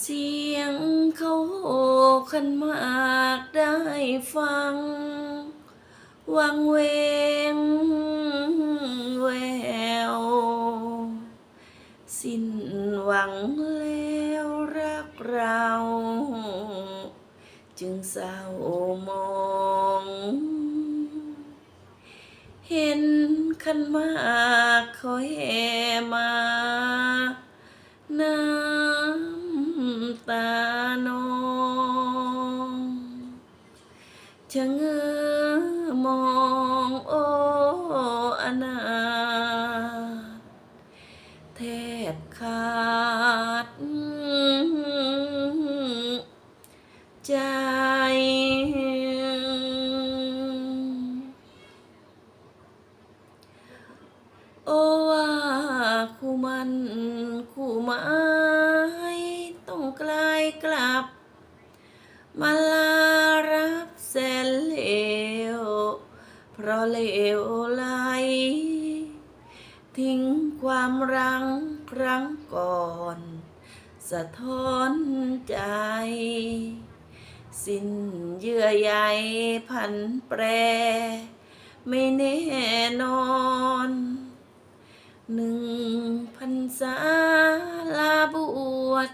เสียงเขาโหขันมากได้ฟัง วังเวงแวว สิ้นหวังแล้วรักเรา จึงเศร้ามอง เห็นขันมากเขาแห่มาน้ำ ชะเง้อมองโอ้อนาแทบขาด ใจโอ้ว่าคู่มันคู่หมายต้องกลายกลับ มาลารับ แสนเลว เพราะเลวไหลทิ้งความรังครั้งก่อน สะท้อนใจ สิ้นเยื่อใยพันแปร ไม่แน่นอนหนึ่งพันษาลาบวช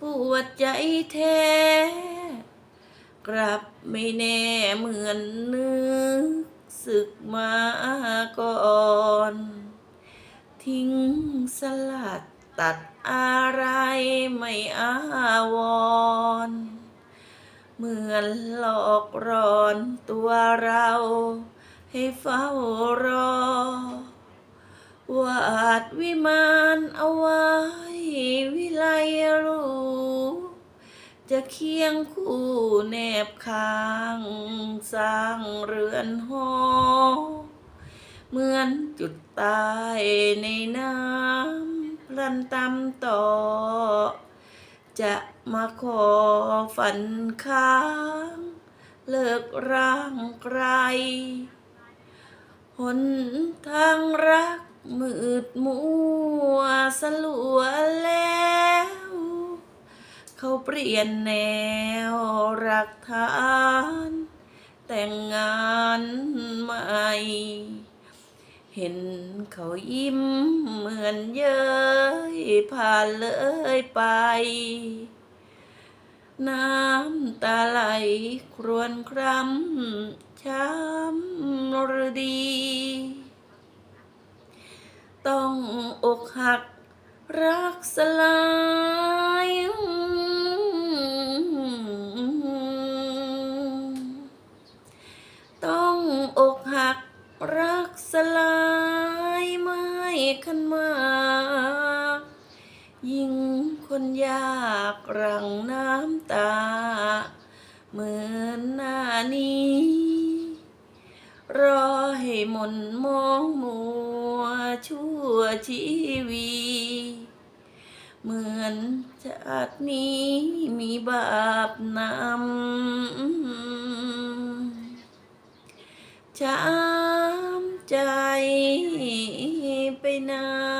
ปวดใจแท้ กลับไม่แน่เหมือนนึกศึกมาก่อน ทิ้งสลัดตัดอะไรไม่อาวร เหมือนหลอกรอนตัวเราให้เฝ้ารอ วาดวิมานเอาไว้ จะเคียงคู่แนบข้างสร้างเรือนหอเหมือนจุดตายในน้ำพลันตำต่อ จะมาขอฝันค้าง เลิกร่างไกลหนทางรักมืดมัวสลัวแล เขาเปลี่ยนแนวรักฐาน แต่งงานใหม่ เห็นเขายิ้มเหมือนเย้ยผ่านเลยไป น้ำตาไหลครวญครำช้ำรดี ต้องอกหักรักสลาย ขันมา ยิ่งคนยากรังน้ำตา เหมือนหน้านี้ รอให้หมนมองมัวชั่วชีวีเหมือนชาตินี้มีบาปนำช้ำใจ ไปนาน